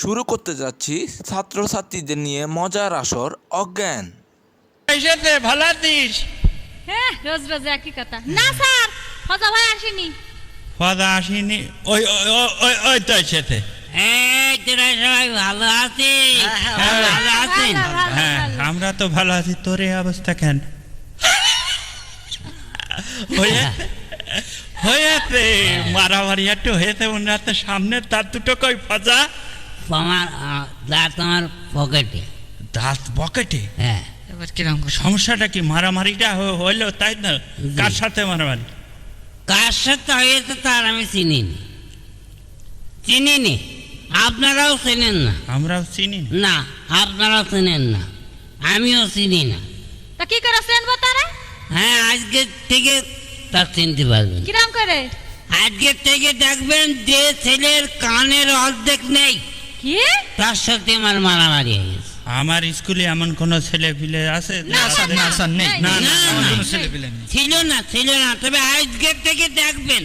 শুরু করতে যাচ্ছি ছাত্রছাত্রীদের নিয়ে মজার আসর অজ্ঞান। এসেছে ভালো আছিস? হ্যাঁ রোজ রোজ একই কথা। না স্যার ফজা ভাই আসেনি। ফাদা আসেনি? ওই ওই ওই- তো এসেছে। এই তোরা সবাই ভালো আছিস? হ্যাঁ। ভালো ভালো, ভালো, হ্যাঁ আমরা তো ভালো আছি। তোর এই অবস্থা কেন? হয়ে- হয়েছে। মারামারি একটু হয়েছে মনে হচ্ছে সামনে তার দুটো কই ফাজা? আমার আহ, দাঁত আমার পকেটে। দাঁত বকেটে হ্যাঁ। এবার কিরম সমস্যাটা কি মারামারিটা হইল তাই না কার সাথে মারামারি? কার সাথে? হয়েছে তার আমি চিনিনি। চিনিনি? আপনারাও চেনেন না? আমরাও চিনি না। আপনারাও চেনেন না। আমিও চিনি না। তা কি করে চেনবো তারা? হ্যাঁ আজকে থেকে তার চিনতে পারবেন। কিরাম করে? আজকে থেকে দেখবেন যে ছেলের কানের অর্ধেক নেই। কি? তার সাথে আমার মারামারি হয়ে গেছে। আমার স্কুলে এমন কোন ছেলে পিলে আছে? না, স্যার, না, স্যার, নেই। না। নেই। ছিল না ছিল না তবে আজকের থেকে দেখবেন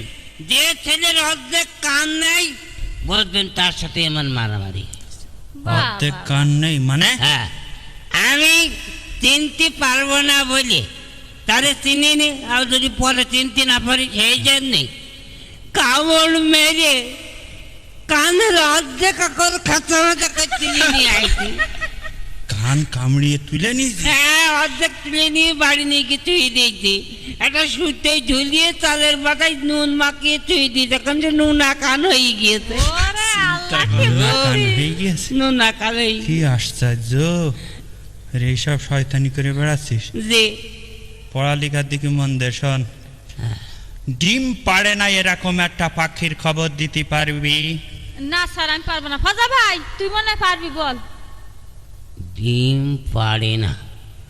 যে ছেলের অর্ধেক কান নেই বলবেন তার সাথে আমার মারামারি অর্ধেক কান নেই মানে? হ্যাঁ। আমি চিনতে পারব না বলে তারে চিনি নি আর যদি পরে চিনতে না পারি সেই জন্যে কামড় মেরে করে নিয়ে আইছি। কান কামড়িয়ে তুলে নিয়েছি? হ্যাঁ অর্ধেক তুলে নিয়ে বাড়ি নিয়ে গিয়ে তুই দিয়েছি। একটা সুতে ঝুলিয়ে চালের বাটায় নুন মাখিয়ে তুই দিই তখন যে নুন হয়ে কান হয়ে গিয়েছে? নুন হয়ে কি আশ্চর্য। রে এইসব শয়তানি করে বেড়াচ্ছিস? যে পড়ালেখার দিকে মন দে শোন। ডিম পাড়ে না এরকম একটা পাখির খবর দিতে পারবি? না স্যার আমি পারব না। ফজা ভাই তুই মনে হয় পারবি বল। ডিম পারে না।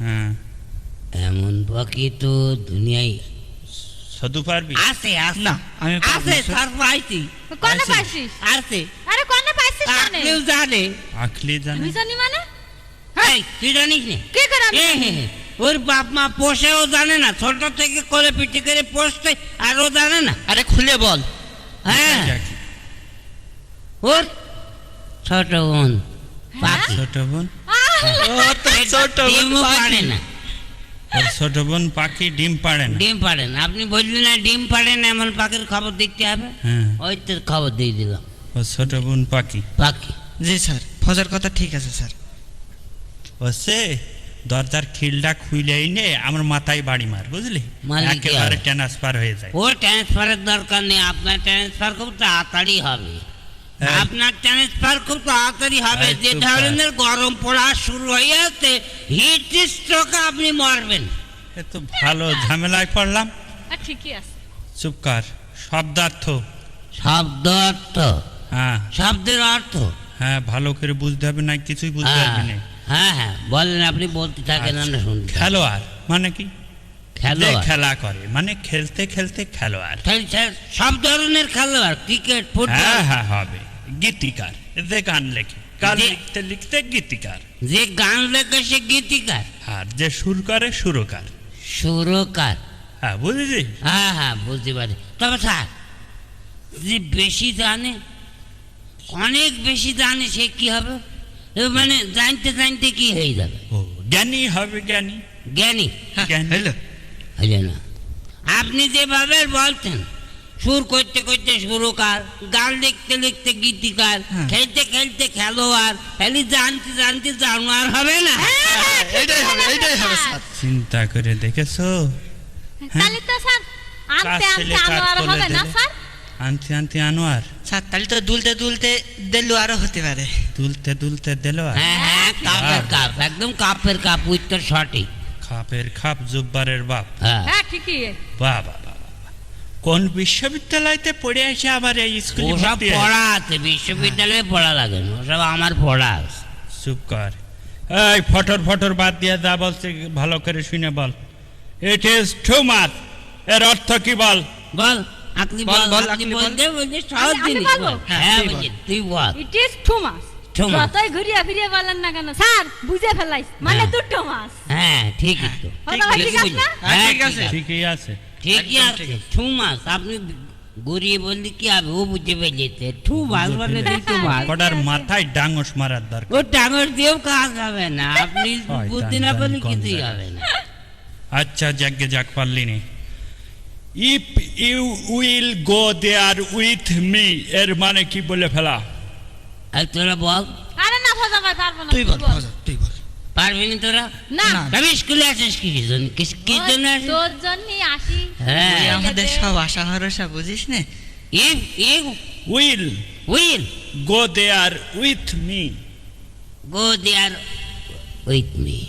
হ্যাঁ এমন পাখি তো দুনিয়ায় শুধু পারবি? আছে আছে। না, আমি আছে না, স্যার। পাইছি। কোনে। পাইছিস? আছে। আরে কোনে পাইছিস কোনে আপনিও জানে। আখলি জানে। আমি জানি মানে? এই তুই জানিস না? কি করে আমি ওর বাপ মা পোষেও জানে না ছোট থেকে করে পিটি করে পোষতে আর ও জানে না। আরে খুলে বল। হ্যাঁ। ওর ছোট বোন পাখি। ছোট বোন? আল্লাহ, ছোট বোন। পারে না। ছোট বোন পাখি ডিম পাড়ে না। ডিম পারে না। আপনি বললেন না ডিম পারে না এমন পাখির খবর দেখতে হবে? হ্যাঁ। ওই তোর খবর দিয়ে দিলাম। ও ছোট বোন পাখি। পাখি। জি স্যার ফজার কথা ঠিক আছে স্যার। বসে দরজার খিলটা খুইলেই নে আমার মাথায় বাড়ি মার বুঝলি? একেবারে ট্রান্সফার হয়ে যায়। ওর ট্রান্সফারের দরকার নেই আপনার ট্রান্সফার খুব তাড়াতাড়ি হবে। হ্যাঁ। আপনার ট্রান্সফার খুব তাড়াতাড়ি হবে। যে ধরনের গরম পড়া শুরু হয়ে যাচ্ছে হিট স্ট্রোকে আপনি মরবেন। এ তো ভালো ঝামেলায় পড়লাম। ঠিকই আছে। চুপ কর শব্দার্থ। শব্দ হ্যাঁ। শব্দের অর্থ? হ্যাঁ ভালো করে বুঝতে হবে না কিছুই বুঝতে হ্যাঁ পারবি না। হ্যাঁ হ্যাঁ বলেন আপনি বলতে থাকেন আমরা শুনতে খেলোয়াড় মানে কি? খেলোয়াড়? খেলা করে মানে খেলতে খেলতে খেলোয়াড়। সব ধরনের খেলোয়াড় ক্রিকেট ফুটবল। হ্যাঁ হ্যাঁ হবে। গীতিকার। যে গান লেখে। গান যে- লিখতে লিখতে গীতিকার। যে গান লেখে সে গীতিকার। আর যে সুর করে সুরকার। সুরকার। হ্যাঁ বুঝেছি? হ্যাঁ হ্যাঁ বুঝতে পারি তবে স্যার যে বেশি জানে অনেক বেশি জানে সে কি হবে? এ মানে জানতে জানতে কি হয়ে যাবে? ও জ্ঞানী হবে জ্ঞানী। জ্ঞানী। জ্ঞানী হইল। হইলে না। আপনি যেভাবে বলছেন সুর করতে করতে সুরকার গান লিখতে লিখতে গীতিকার হ্যাঁ। খেলতে খেলতে খেলোয়াড় খালি জানতে জানতে জানোয়ার হবে না। হবে হবে চিন্তা করে দেখেছ? তাহলে তো স্যার আনতে আনতে আনোয়ার হবে না স্যার? আনতে আনতে আনোয়ার? স্যার তাহলে তো দুলতে দুলতে দেলু আরও হতে পারে। তুলতে তুলতে দিল আর? হ্যাঁ হ্যাঁ কাপের কাপ একদম কাপের কাপ উত্তর সঠিক। খাপের খাপ জুব্বারের বাপ। হ্যাঁ। হ্যাঁ ঠিকই। বাহ। কোন বিশ্ববিদ্যালয়তে পড়ে আসে আবার এই স্কুলে ওসব পড়া আছে বিশ্ববিদ্যালয়ে পড়া লাগে না ওসব আমার পড়া আছে। চুপ কর। এই ফটর ফটর বাদ দিয়ে যা বলছে ভালো করে শুনে বল। ইট ইজ টু মাচ এর অর্থ কি বল? বল আপনি বল, বল আপনি আপনি বল। বলতে বলতে সহজ জিনিস বল। হ্যাঁ, হ্যাঁ তুই বুঝি তুই বল। ইট ইজ টু মাস। যতই ঘুরিয়ে ফিরিয়ে বলেন না কেন স্যার বুঝে ফেলাইস। মানে হ্যাঁ। দুটো মাস হ্যাঁ ঠিকই তো। ঠিক আছে? হ্যাঁ ঠিক ঠিক আছে। আছে ঠিকই আছে। ঠিকই আছে। ঠিক আছে। টু মাস আপনি ঘুরিয়ে বললি কি হবে ও বুঝতে পেরেছে ঠু মাছ মাছ কটার মাথায় ডাঙস মারার দরকার? ও দিয়েও কাজ হবে না। আপনি বুদ্ধি না কিছুই হবে না। আচ্ছা যাকে যাক পারলি নি। If you will go there with me এর মানে কি বলে ফেলা? আর তোরা বল। আরে না ফজা ভাই পারব না। তুই বল তুই বল। পারবি না তোরা? না। আমি স্কুলে আসিস কি জন্য? কি- জন্য আসিস? তোর জন্যই আসি। হ্যাঁ। আমাদের সব আশা ভরসা বুঝিস না? If you will. Will. Go there with me. Go there with me.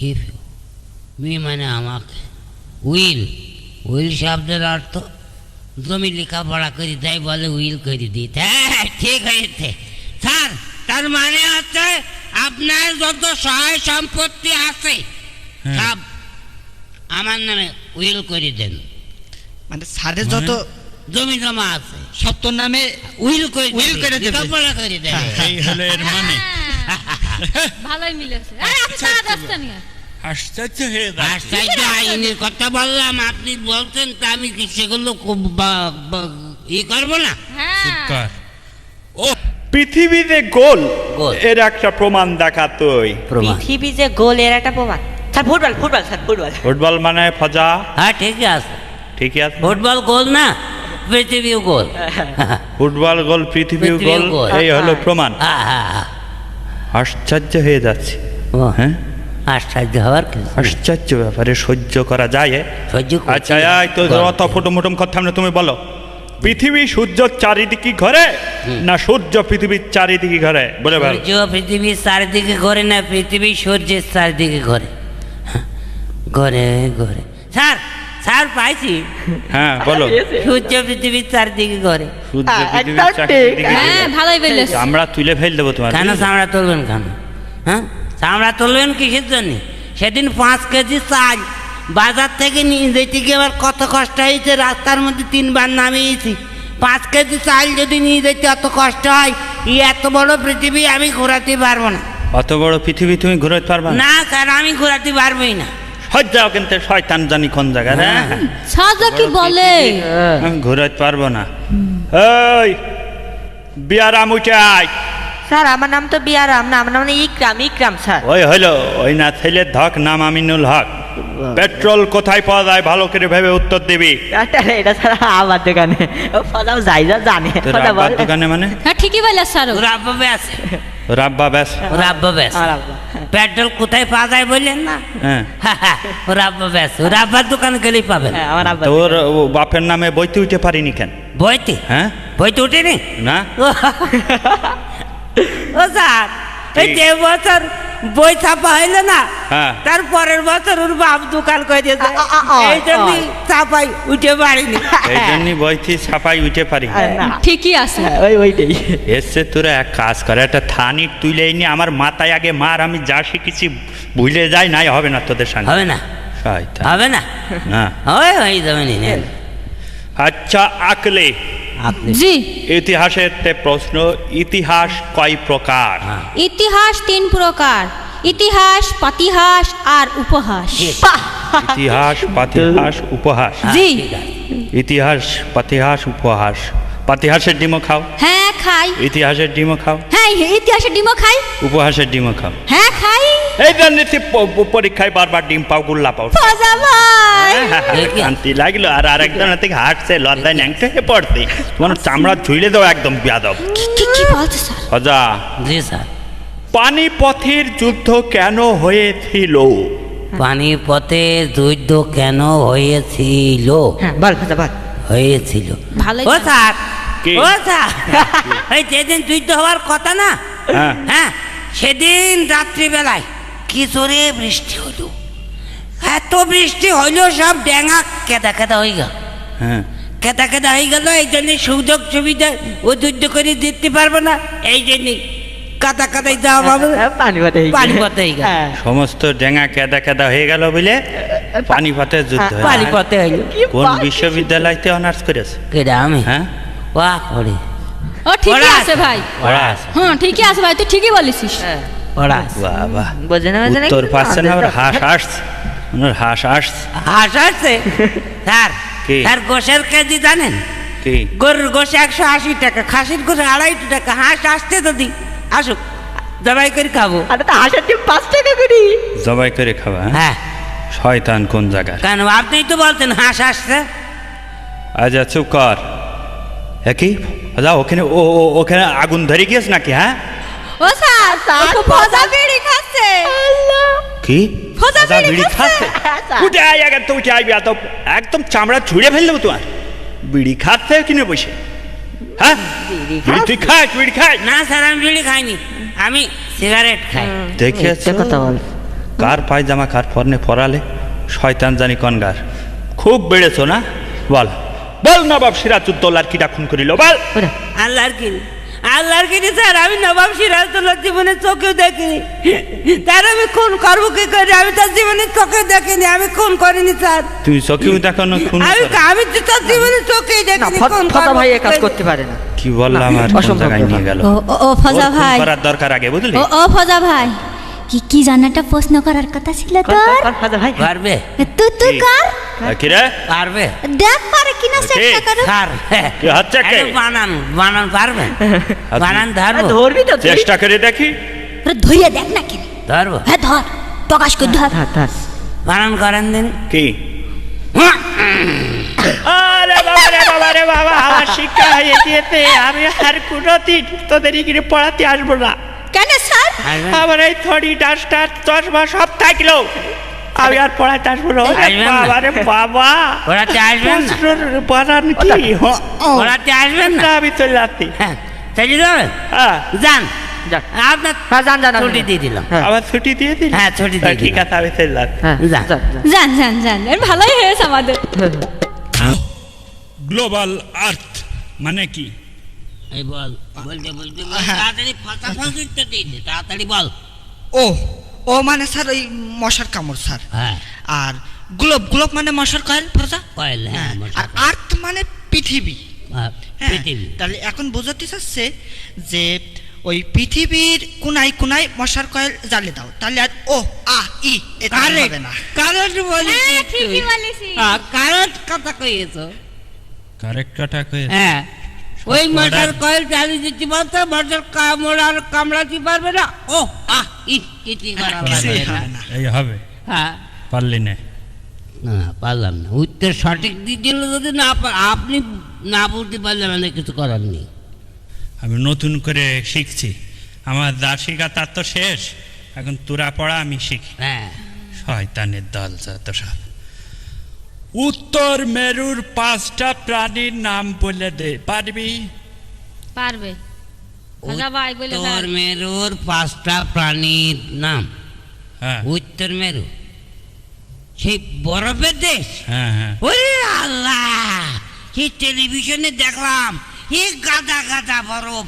If me মানে আমাকে। উইল। উইল শব্দের অর্থ জমি লেখাপড়া করি তাই বলে উইল করে দিতে। হ্যাঁ ঠিক হয়েছে। স্যার তার মানে হচ্ছে আপনার যত সহায় সম্পত্তি আছে হ্যাঁ। সব আমার নামে উইল করে দেন। মানে স্যারের যত জমি জমা আছে সব তোর নামে উইল করে উইল করে দেবে। লেখাপড়া করে দেন। এই হলো এর মানে। হ্যাঁ, ভালোই মিলেছে। আরে আপনি তারা দশটা নিয়ে আশ্চর্য হয়ে আশ্চর্য আইনের কথা বললাম আপনি বলছেন তা আমি কি সেগুলো ই করব না? হ্যাঁ। পৃথিবীতে গোল গোল। এর একটা প্রমাণ দেখাতই পৃথিবী যে গোল এর একটা প্রমাণ। Sir football football sir football. Football মানে ফজা? হ্যাঁ ঠিকই আছে। ঠিকই আছে। ফুটবল গোল না পৃথিবীও গোল। ফুটবল গোল পৃথিবীও পৃথিবীও গোল গোল। এই হলো প্রমাণ। হ্যাঁ হ্যাঁ হ্যাঁ। আশ্চর্য হয়ে যাচ্ছে। ও, হ্যাঁ? আশ্চর্য হওয়ার কিছু নেই। আশ্চর্য ব্যাপারে সহ্য করা যায় এ? সহ্য করতে আচ্ছা এই তো অত ফুটো মুটুম কথা না তুমি বলো। পৃথিবী সূর্য চারিদিকে ঘরে না সূর্য পৃথিবীর চারিদিকে ঘরে? বলে সূর্য পৃথিবীর চারিদিকে ঘরে না পৃথিবী সূর্যের চারিদিকে ঘরে? ঘরে ঘরে। স্যার স্যার পাইছি। হ্যাঁ বলো। সূর্য পৃথিবীর চারিদিকে ঘরে। সূর্য হ্যাঁ, পৃথিবীর চারিদিকে হ্যাঁ ভালোই বেলেছে আমরা তুলে ফেল দেবো তোমার। কেন চামড়া তুলবেন কেন? হ্যাঁ চামড়া তুলবেন কিসের জন্য? সেদিন পাঁচ কেজি চাল বাজার থেকে নিয়ে যেতে গিয়ে আবার কত কষ্ট হয়েছে রাস্তার মধ্যে তিনবার নামিয়েছি। পাঁচ কেজি চাল যদি নিয়ে যেতে অত কষ্ট হয় এই এত বড় পৃথিবী আমি ঘোরাতে পারব না। অত বড় পৃথিবী তুমি ঘোরাতে পারবা না? স্যার আমি ঘোরাতে পারবোই না। সজ্জাও কিন্তু শয়তান জানি কোন জায়গায় হ্যাঁ? সাজা কি বলে? আমি ঘুরাতে পারব না। এই বিয়ারাম উঠে আয়। স্যার আমার নাম তো বিয়ারাম না আমার নাম মানে ইকরাম ইকরাম স্যার। ওই হলো ওই না ছেলের ধক নাম আমিনুল হক। পেট্রোল কোথায় পাওয়া যায়? ভালো করে ভেবে উত্তর দিবি। এটা স্যার আমার দোকানে। যাই যা জানে বল। দোকানে মানে? হ্যাঁ ঠিকই বলে স্যার ওর আব্বা ব্যাস। ওর আব্বা ব্যাস। ওর আব্বা ব্যাস। পেট্রোল কোথায় পাওয়া যায় বললেন না? হ্যাঁ। ওর আব্বা ব্যাস। ওর আব্বার দোকানে গেলেই পাবেন। হ্যাঁ, তোর ও বাপের নামে বইতে উঠে পারিনি কেন? বইতে? হ্যাঁ। বইতে উঠেনি? না। ও স্যার এই? যে বছর বই ছাপা হইল না। হ্যাঁ। তার পরের বছর ওর বাপ দোকান করে দিয়েছে এই জন্য ছাপাই উঠে পারিনি। এই জন্যই বইতে ছাপাই উঠে পারি। ঠিকই আছে। হ্যাঁ, ওই ওইটাই। এসছে তোরা এক কাজ করে একটা থানি তুলে এনে আমার মাথায় আগে মার আমি যা শিখেছি ভুলে যাই নাই হবে না তোদের সঙ্গে। হবে না। হবে না। না। ওই হয়ে যাবে নি। আচ্ছা আকলে। আপনি। জি। ইতিহাসের প্রশ্ন ইতিহাস কয় প্রকার? ইতিহাস তিন প্রকার। ইতিহাস পাতিহাস আর উপহাস। ইতিহাস পাতিহাস উপহাস। জি। ইতিহাস পাতিহাস উপহাস। পাতিহাসের ডিমও খাও। হ্যাঁ খাই। ইতিহাসের ডিমও খাও। হ্যাঁ ইতিহাসের ডিমও খাই। উপহাসের ডিমও খাও। হ্যাঁ খাই। এই জন্যে পরীক্ষায় বারবার ডিম পাও গুল্লা পাও। ফজা ভাই। শান্তি লাগল। আর আরেকজন থেকে হাঁটছে লজ্জায় ন্যাংটে হয়ে পড়তে তোমার চামড়া ঝুলে দাও একদম বিয়াদব। কি কি বলছে স্যার? হজা জি স্যার। পানিপথের যুদ্ধ কেন হয়েছিল? পানিপথে যুদ্ধ কেন হয়েছিল? হ্যাঁ বল ফলা বল। হয়েছিল। ভালো ও স্যার কি? ও যেদিন যুদ্ধ হওয়ার কথা না হ্যাঁ। হ্যাঁ সেদিন রাত্রিবেলায় কি জোরে বৃষ্টি হলো। এত বৃষ্টি হইল সব ড্যাঙা কেদা কেদা হয়ে গেল। হ্যাঁ। কেদা কেদা হয়ে গেল এই জন্য সুযোগ সুবিধা ও যুদ্ধ করে দিতে পারব না এই জন্যে কাদা কাদাই দেওয়া পাবে হ্যাঁ, পানি পথে হয়ে গেল। হ্যাঁ সমস্ত ডেঙা কেদা কেদা হয়ে গেল বলে পানিপথের যুদ্ধ। পানিপথে হইল। কোন বিশ্ববিদ্যালয়তে অনার্স করেছে? কেডা আমি হ্যাঁ? ওয়া করে। ও ঠিকই আছে ভাই। পড়া আছে। হ্যাঁ ঠিকই আছে ভাই তুই ঠিকই বলিসিস ওরা বাহ বাহ। বোঝে না বোঝে না কিন্তু পাচ্ছে না আমাদের হাঁস ওনার হাঁস আসছে। হাঁস আসছে? স্যার কি? স্যার গোসের কেজি জানেন? কি? গরুর গোশ একশো আশি টাকা খাসির গোশ আড়াইশো টাকা হাঁস আসতে তো দি আসুক জবাই করে খাব। আরে তো হাঁসের ডিম পাঁচ টাকা করি। জবাই করে খাওয়া হ্যাঁ? হ্যাঁ। শয়তান কোন জায়গার কেন আপনিই তো বলতেন হাঁস আসছে। আচ্ছা চুপ কর। হ্যাঁ কি যা ওখানে ও ও- ওখানে আগুন ধরে গিয়েছ নাকি হ্যাঁ? ও স্যার ও ভজা বিড়ি খাচ্ছে। কি? ফজা ফজা বিড়ি খাচ্ছে? উঠে আয় আগে তো উঠে আইবি এত একদম চামড়া ছুঁড়ে ফেললেও তোমার। বিড়ি খাচ্ছে কিনে বসে। হ্যাঁ? বিড়ি তুই খাস বিড়ি খাস। না স্যার আমি বিড়ি খাইনি। আমি সিগারেট খাই। দেখেছ? কথা বল। কার পায়জামা কার ফর্নে ফরালে? শয়তান জানি কনগার খুব বেড়েছো না? বল। বল নবাব সিরাজউদ্দৌলার কিটা খুন করিল বল। আল্লাহর কিনি আল্লাহর কিনি স্যার আমি নবাব জীবনে চোখেও দেখিনি। তার আমি খুন করব কি করে? আমি তার জীবনে চোখে দেখিনি আমি খুন করিনি স্যার। তুই চোখেও দেখানো খুন আমি আমি তো তার জীবনে চোখেই না দেখিনি খুন ফতা ভাই কাজ করতে পারে না। কি বললাম আর কোন জায়গায় নিয়ে গেল। ও ফজা ভাই। করার দরকার আগে বুঝলি? ও ও ফজা ভাই। কি কি জানাটা প্রশ্ন করার কথা ছিল কর, তোর কর, কর, ভাই। পারবে। তুই তুই কর। কি রে? পারবে। দেখ পারে কিনা কি? চেষ্টা করো। স্যার। কি হচ্ছে কে? বানান বানান পারবে। আপনি- বানান ধরবো। ধরবি তো চেষ্টা করে দেখি। ওরে ধইয়া দেখ না কেন ধরবো। হ্যাঁ ধর। প্রকাশ কর ধর। ধর। বানান করেন দিন। কি? আরে বাবা রে বাবা রে বাবা আমার শিক্ষা হয়ে গিয়েছে। আমি আর কোনোদিন তোদের এখানে পড়াতে আসব না। কেন স্যার? আমার এই থরি ডাস্টার চশমা সব থাকল। আমি আর পড়াতে আসব না। বাবা রে বাবা। ওরাতে আসবেন না। বানান কি? হ, ওরাতে আসবেন না? আমি চলে যাচ্ছি। হ্যাঁ চলে যাবেন হ্যাঁ। যান। যান। আপনার হ্যাঁ, যান, যান, ছুটি দিয়ে দিলাম। হ্যাঁ। আবার ছুটি দিয়ে দিন হ্যাঁ, ছুটি দিয়ে ঠিক আছে আমি চলে যাচ্ছি। হ্যাঁ, যান। যান, যান। জান জান জান এর ভালোই হয়েছে আমাদের। গ্লোবাল আর্থ মানে কি? এই বল বলতে বলতে বলতে তাড়াতাড়ি দিয়ে দে তাড়াতাড়ি বল। ও ও মানে স্যার ওই মশার কামড় স্যার। হ্যাঁ। আর গ্লোব গ্লোব মানে মশার কয়েল প্রজা কয়েল হ্যাঁ হ্যাঁ আর আর্থ মানে পৃথিবী। হ্যাঁ, হ্যাঁ, পৃথিবী। তাহলে এখন বোঝাতে চাচ্ছে যে ওই পৃথিবীর কোনায় কোনায় মশার কয়েল জ্বালে দাও। তাহলে আর ও আ ই এটা হবে না। হ্যাঁ। বলেছিস। হ্যাঁ, কারেক্ট কথা কইয়েছো। কারেক্ট কাটা কয়ে হ্যাঁ। ওই মশার কয়েল চালিয়ে দিতে বলতে মশার কামড় আর কামড়াতে পারবে না? ও আহ ই কিছুই করা লাগবে না। হবে এই হবে। হ্যাঁ। পারলি না। না পারলাম না। উত্তর সঠিক দিয়েছিল যদি না আপনি না বলতে পারলে মানে কিছু করার নেই। আমি নতুন করে শিখছি। আমার শিখা তার তো শেষ। এখন তোরা পড়া আমি শিখি। হ্যাঁ। শয়তানের দল যত সব। উত্তর মেরুর পাঁচটা প্রাণীর নাম বলে দে। পারবি? পারবে। ভজা ভাই বলে উত্তর মেরুর পাঁচটা প্রাণীর নাম। হ্যাঁ। উত্তর মেরু। সেই বরফের দেশ? হ্যাঁ হ্যাঁ। ওরে আল্লাহ! সেই টেলিভিশনে দেখলাম এই গাদা গাদা বরফ।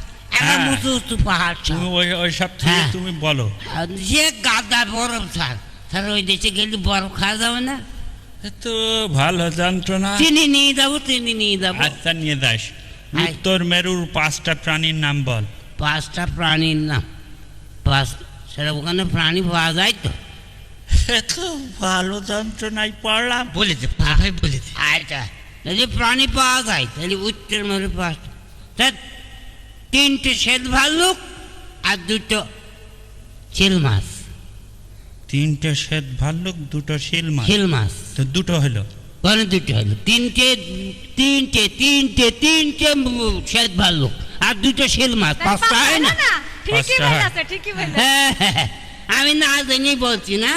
উঁচু উঁচু পাহাড়। তুমি ওই ওই সব। তুমি বলো। আর সে গাদা বরফ স্যার স্যার ওই দেশে গেলে বরফ খাওয়া যাবে না? তো ভালো যন্ত্রণা। চিনি নিয়ে যাব চিনি নিয়ে যাব। আচ্ছা নিয়ে যাস। উত্তর মেরুর পাঁচটা প্রাণীর নাম বল। পাঁচটা প্রাণীর নাম। পাঁচ সেটা ওখানে প্রাণী পাওয়া যায় তো। তো ভালো যন্ত্রণায় পড়লাম। বলে দে ফাদা ভাই বলে দে। আচ্ছা যদি প্রাণী পাওয়া যায় তাহলে উত্তর মেরু পাঁচটা। তা তিনটে শ্বেত ভাল্লুক আর দুটো চিল মাছ। তিনটে শ্বেত ভাল্লুক দুটো শিল মাছ। চিল মাছ। তো দুটো হলো? মানে দুটো হলো। তিনটে তিনটে তিনটে তিনটে শ্বেত ভাল্লুক আর দুটো শিল মাছ। পাঁচটা হয় না? হয়। ঠিকই বলেছে। হ্যাঁ, হ্যাঁ। আমি না জেনেই বলছি না।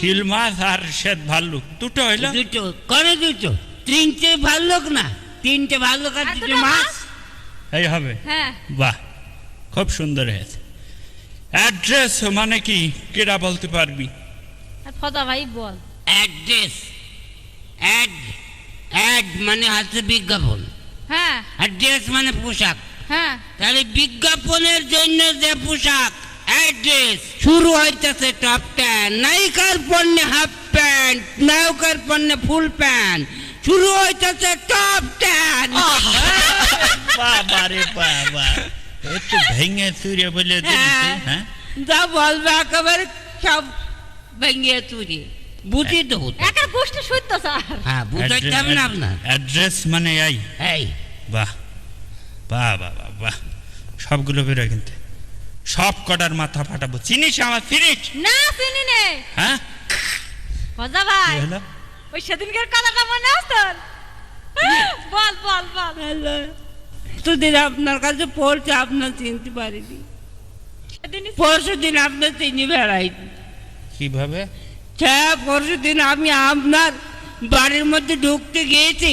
শিল মাছ আর শ্বেত ভাল্লুক দুটো হলো? দুটো করে দুটো। তিনটে ভাল্লুক না। তিনটে ভাল্লুক আর দুটো মাছ। মাছ? এই হবে। হ্যাঁ। বাহ খুব সুন্দর হয়েছে। অ্যাড্রেস মানে কি? কেরা বলতে পারবি? আর ফজা ভাই বল। অ্যাড্রেস অ্যাড অ্যাড মানে হচ্ছে বিজ্ঞাপন। হ্যাঁ। আর ড্রেস মানে পোশাক। হ্যাঁ। তাহলে বিজ্ঞাপনের জন্য যে পোশাক অ্যাড্রেস শুরু হইতেছে টপ প্যান্ট নায়িকার পণ্যে হাফ প্যান্ট নায়কের পণ্যে ফুল প্যান্ট শুরু হইতেছে টপ প্যান্ট বাবা রে বাবা। একটু ভেঙে চুরে বলে দিলি হ্যাঁ। যা বলবে একেবারে সব ভেঙে চুরি। বুঝি তো? বুঝি। একা গোষ্ঠী সত্য স্যার। হ্যাঁ বুঝাইতে হবে না আপনার। অ্যাড্রেস মানে এই। এই। বাহ বাহ বাহ বাহ বাহ। সবগুলো বেরোয় কিন্তু। সব কটার মাথা ফাটাবো। চিনিস আমার? ফিনিশ না চিনি নে। হ্যাঁ? মজা ভাই। হলো? ওই সেদিনকার কথাটা মনে আছে তোর? বল বল বল। দুদিন আপনার কাছে পড়ছে আপনার চিনতে পারিনি। পরশু দিন আপনার চিনি বেড়াইনি। কীভাবে? হ্যাঁ পরশু দিন আমি আপনার বাড়ির মধ্যে ঢুকতে গিয়েছি।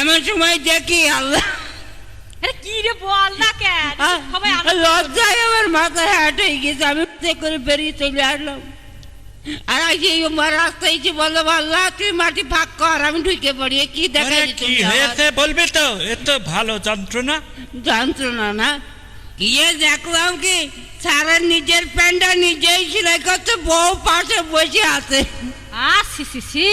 এমন সময় দেখি আল্লাহ। কি রে বল না কেন? সবাই আনন্দ লজ্জায় আমার হ্যাট হয়ে গেছে আমি করে বেরিয়ে চলে আসলাম। আর এই আমার রাস্তায় এসে বলল আল্লাহ তুই মাটি ফাঁক কর আমি ঢুকে পড়ি। কি দেখা আরে কি হয়েছে বলবি তো? এ তো ভালো যন্ত্রণা। জানতো না। এ দেখলাম কি সারা নিজের প্যান্টটা নিজেই সেলাই করছে বউ পাশে বসে আছে। আ সি সি সি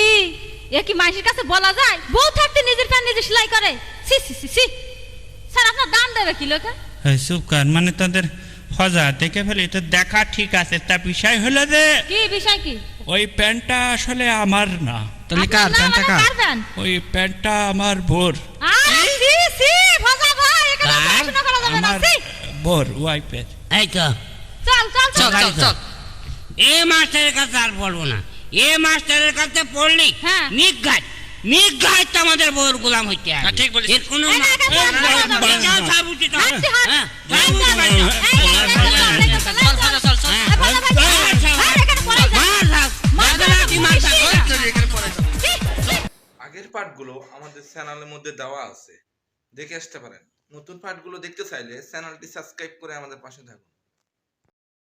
এ কি মাইসের কাছে বলা যায়? বউ থাকতে নিজের প্যান্ট নিজে সেলাই করে। C C C C sir আপনার দাম দেবে কি লোকে? সুকার মানে তাদের ফজা দেখে ফেলে তো দেখা ঠিক আছে তা বিষয় হলো যে কি বিষয় কি? ওই প্যান্টটা আসলে আমার না। তাহলে কার? প্যান্টটা কার? ওই প্যান্টটা আমার বোর। সি সি ভাজা ভাই এখানে কার? করা যাবে না আমার সি। বোর ওয়াইফের। এই তো। চল চল চল। চল এ মাস্টারের কাছে আর পড়ব না। এ মাস্টারের কাছে পড়লি হ্যাঁ। নিঘাত নিঘাত তো আমাদের বউর গোলাম হইতে হবে ঠিক এর কোনো। হ্যাঁ। হ্যাঁ। আচ্ছা। আগের পার্টগুলো আমাদের চ্যানেলের মধ্যে দেওয়া আছে দেখে আসতে পারেন নতুন পার্টগুলো দেখতে চাইলে চ্যানেলটি সাবস্ক্রাইব করে আমাদের পাশে থাকুন